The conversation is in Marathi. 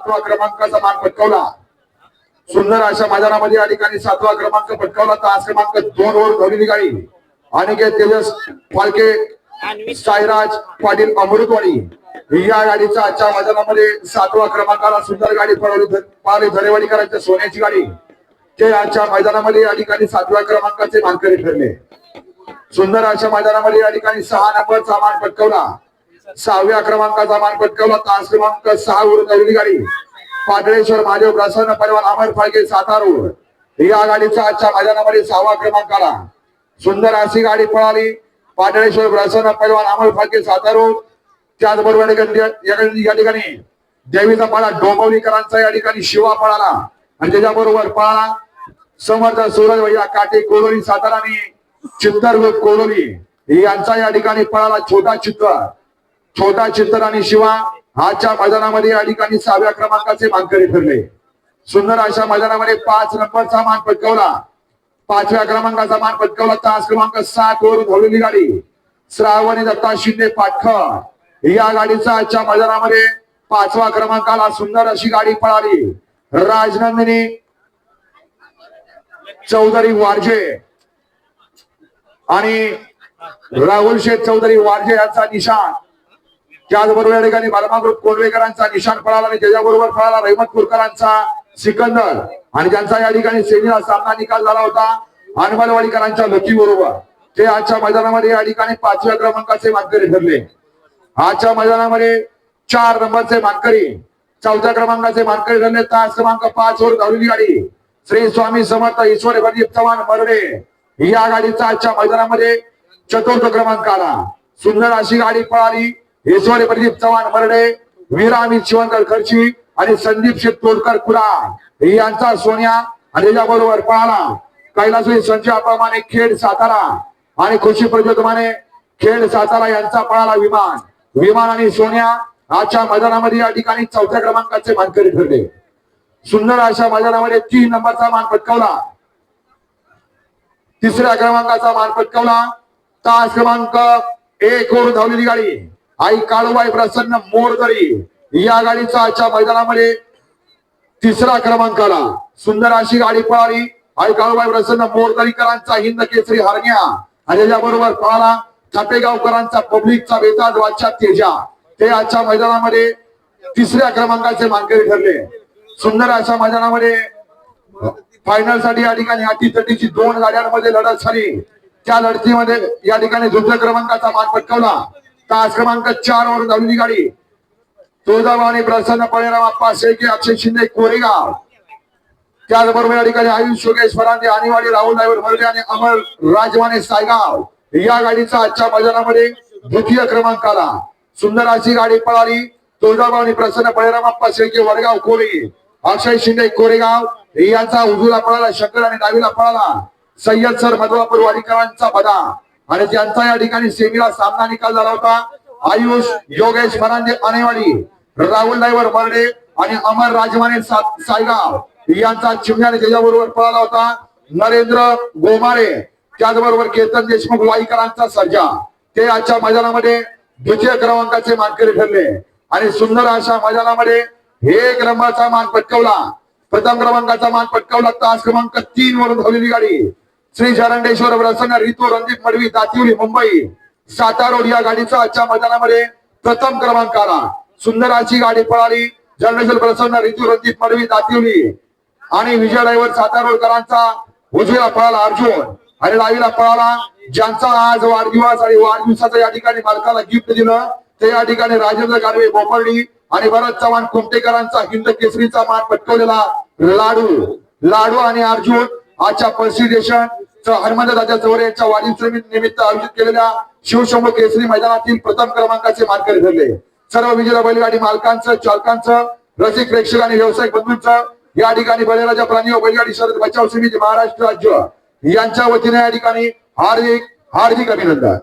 सातवा क्रमांकाचा मान पटकावला. सुंदर अशा मैदानामध्ये या ठिकाणी सातवा क्रमांक पटकावला. तास क्रमांक दोन वर धावलेली निघाली. अनिकेत तेजस फालके साईराज पाटील अमृतवाणी या गाडीचा आजच्या मैदानामध्ये सातवा क्रमांकाला सुंदर गाडी पळवली पाले धरेवाडीकरांच्या सोन्याची गाडी. ते आजच्या मैदानामध्ये या ठिकाणी सातव्या क्रमांकाचे मानकरी ठरले. सुंदर अशा मैदानामध्ये या ठिकाणी सहा नंबरचा मान पटकवला. सहाव्या क्रमांकाचा मान पटकावला तास क्रमांक सहा वर गाडी पाटळेश्वर महादेव प्रसन्न परिवार अमर फाळके सातारूर या गाडीचा आजच्या मैदानामध्ये सहावा क्रमांक आला. सुंदर अशी गाडी पळाली. पाटळेश्वर प्रसन्न परिवार अमर फाळके सातारूर त्याचबरोबर या ठिकाणी- या- ठिकाणी देवीचा पाळा डोंबवलीकरांचा या ठिकाणी शिवा पळाला. आणि त्याच्याबरोबर पळाला समर्थ सूरज भैया काटे कोलोली सातारा आणि चित्तर कोलोली यांचा या ठिकाणी पळाला छोटा चित्र छोटा चित्तर आणि शिवा आजच्या मैदानामध्ये या ठिकाणी सहाव्या क्रमांकाचे मानकरी ठरले. सुंदर अशा मैदानामध्ये पाच नंबरचा मान पटकावला. पाचव्या क्रमांकाचा मान पटकावला. तास क्रमांक सात वरून धावलेली गाडी. श्रावणी दत्ता शिंदे पाटखर या गाडीचा आजच्या मैदानामध्ये पाचवा क्रमांकाला सुंदर अशी गाडी पळाली. राजनंदिनी चौधरी वारजे आणि राहुल शेठ चौधरी वारजे यांचा निशाण. त्याचबरोबर या ठिकाणी बालमागृत कोंडवेकरांचा निशाण पळाला आणि त्याच्याबरोबर पळाला रहमतपूरकरांचा सिकंदर. आणि ज्यांचा या ठिकाणी सेमीला सामना निकाल झाला होता अनमलवाडीकरांच्या लकी बरोबर ते आजच्या मैदानामध्ये या ठिकाणी पाचव्या क्रमांकाचे मानकरी ठरले. आजच्या मैदानामध्ये चार नंबरचे मानकरी चौथ्या क्रमांकाचे मानकरी ठरले. तास क्रमांक पाच वर धावलेली गाडी. श्री स्वामी समर्थ ईश्वर प्रदीप चव्हाण मरडे. या गाडीचा आजच्या मैदानामध्ये चतुर्थ क्रमांक आला. सुंदर अशी गाडी पळाली. येसवाडे प्रदीप चव्हाण मरडे वीरामित शिवंकर खर्ची आणि संदीप शेतोडकर कुरा. यांचा सोन्या आणि त्याच्याबरोबर पळाला कैलासवी संजय खेड सातारा आणि खुशी प्रज्योतमाने खेड सातारा यांचा पळाला विमान. विमान आणि सोन्या आजच्या मैदानामध्ये या ठिकाणी चौथ्या क्रमांकाचे मानकरी ठरले. सुंदर अशा मैदानामध्ये तीन नंबरचा मान पटकावला. तिसऱ्या क्रमांकाचा मान पटकावला. तास क्रमांक एक वरून धावलेली गाडी. आई काळूबाई प्रसन्न मोरदरी या गाडीचा आजच्या मैदानामध्ये तिसरा क्रमांक आला. सुंदर अशी गाडी पळाली. आई काळूबाई प्रसन्न मोरदरीकरांचा हिंद केसरी हरण्या. आणि त्याच्याबरोबर पळाला छापेगावकरांचा पब्लिकचा बेताज वाचा तेजा. ते आजच्या मैदानामध्ये तिसऱ्या क्रमांकाचे मानकरी ठरले. सुंदर अशा मैदानामध्ये फायनलसाठी या ठिकाणी अटी तटीची दोन गाड्यांमध्ये लढत झाली. त्या लढतीमध्ये या ठिकाणी दुसऱ्या क्रमांकाचा मान पटकावला. तास क्रमांक चार वर धावलेली गाडी. तुळजाभवानी प्रसन्न परिणाम आप्पा शेळके अक्षय शिंदे कोरेगाव. त्याचबरोबर या ठिकाणी आयुष योगेश फरांदे आणीवाडी राहुल ड्रायव्हर मर्डे आणि अमर राजवाने सायगाव. या गाडीचा आजच्या मैदानामध्ये द्वितीय क्रमांक आला. सुंदर अशी गाडी पळाली. तुळजाभवानी प्रसन्न परिणामाप्पा शेळके वडगाव कोरे अक्षय शिंदे कोरेगाव. यांचा उजूला पळाला शंकर आणि डावीला पळाला. सय्यद सर मधुरापूर वाडीकरांचा बदा. आणि त्यांचा या ठिकाणी सेमीला सामना निकाल झाला होता आयुष योगेश फरांजे अनेवाडी राहुल ड्रायव्हर मर्डे आणि अमर राजवाने सायगाव यांचा चिमण्याने त्याच्याबरोबर पळाला होता. नरेंद्र गोमारे त्याचबरोबर केतन देशमुख वाईकरांचा सर्जा. ते आजच्या मैदानामध्ये द्वितीय क्रमांकाचे मानकरी ठरले. आणि सुंदर अशा मैदानामध्ये एक नंबरचा मान पटकवला. प्रथम क्रमांकाचा मान पटकावला. तास क्रमांक तीन वरून धावलेली गाडी. श्री जरंडेश्वर प्रसन्न रितू रणजित मडवी दातिवली मुंबई. सातारा या गाडीचा आजच्या मैदानामध्ये प्रथम क्रमांक आला सुंदराची गाडी पळाली. जरंडेश्वर प्रसन्न ऋतू रणजित मडवी दातिवली. आणि विजय ड्रायव्हर सातारोडकरांचा उजवीला पळाला अर्जुन. आणि डावीला पळाला ज्यांचा आज वाढदिवस आणि वाढदिवसाचा या ठिकाणी मालकाला गिफ्ट दिलं. ते या ठिकाणी राजेंद्र गारवे बोपर्डी आणि भरत चव्हाण कुमटेकरांचा हिंद केसरीचा मान पटकवलेला लाडू. लाडू आणि अर्जुन आजच्या पर्सिडेशन हनुमंत दादा चौरे यांच्या वाढीव निमित्त आयोजित केलेल्या शिवशंभू केसरी मैदानातील प्रथम क्रमांकाचे मानकरी ठरले. सर्व विजेता बैलगाडी मालकांचं चालकांचं रसिक प्रेक्षक आणि व्यावसायिक बंधूंचं. या ठिकाणी बळीराजा प्राणी व बैलगाडी शरद बचाव समिती महाराष्ट्र राज्य यांच्या वतीने या ठिकाणी हार्दिक हार्दिक अभिनंदन.